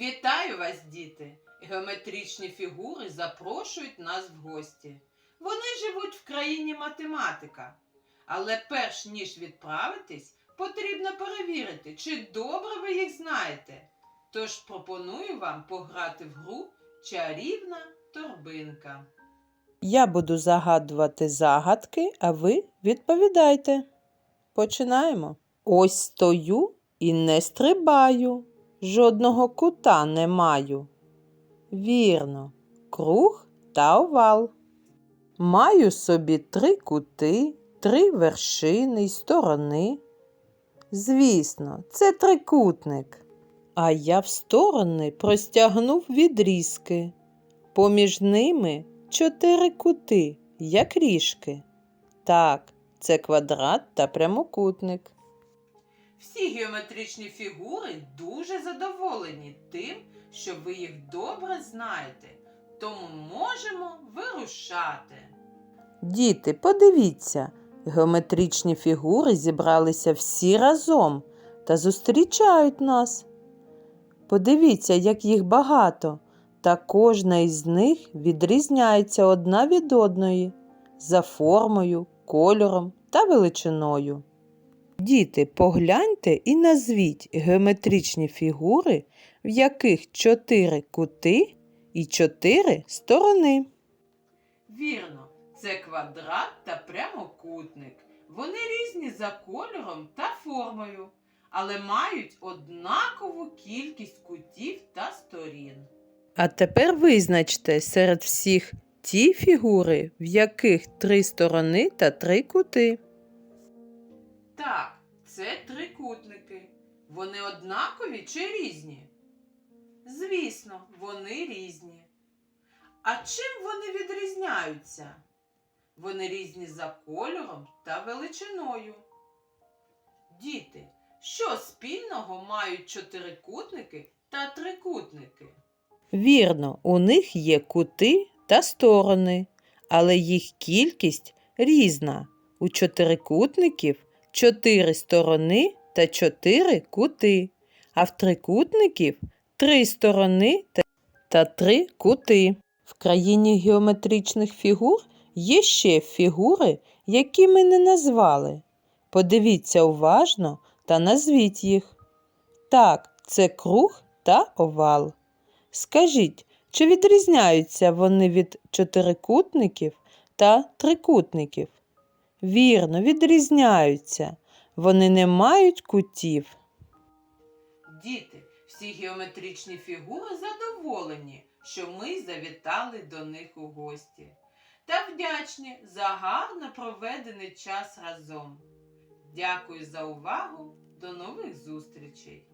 Вітаю вас, діти! Геометричні фігури запрошують нас в гості. Вони живуть в країні математика. Але перш ніж відправитись, потрібно перевірити, чи добре ви їх знаєте. Тож пропоную вам пограти в гру Чарівна торбинка. Я буду загадувати загадки, а ви відповідайте. Починаємо. Ось стою і не стрибаю, жодного кута не маю. Вірно, круг та овал. Маю собі три кути, три вершини й сторони. Звісно, це трикутник. А я в сторони простягнув відрізки. Поміж ними чотири кути, як ріжки. Так, це квадрат та прямокутник. Всі геометричні фігури дуже задоволені тим, що ви їх добре знаєте, тому можемо вирушати. Діти, подивіться, геометричні фігури зібралися всі разом та зустрічають нас. Подивіться, як їх багато, та кожна із них відрізняється одна від одної за формою, кольором та величиною. Діти, погляньте і назвіть геометричні фігури, в яких чотири кути і чотири сторони. Вірно, це квадрат та прямокутник. Вони різні за кольором та формою, але мають однакову кількість кутів та сторін. А тепер визначте серед всіх ті фігури, в яких три сторони та три кути. Так, це трикутники. Вони однакові чи різні? Звісно, вони різні. А чим вони відрізняються? Вони різні за кольором та величиною. Діти, що спільного мають чотирикутники та трикутники? Вірно, у них є кути та сторони, але їх кількість різна. У чотирикутників чотири сторони та чотири кути, а в трикутників три сторони та- три кути. В країні геометричних фігур є ще фігури, які ми не назвали. Подивіться уважно та назвіть їх. Так, це круг та овал. Скажіть, чи відрізняються вони від чотирикутників та трикутників? Вірно, відрізняються. Вони не мають кутів. Діти, всі геометричні фігури задоволені, що ми завітали до них у гості. Та вдячні за гарно проведений час разом. Дякую за увагу. До нових зустрічей!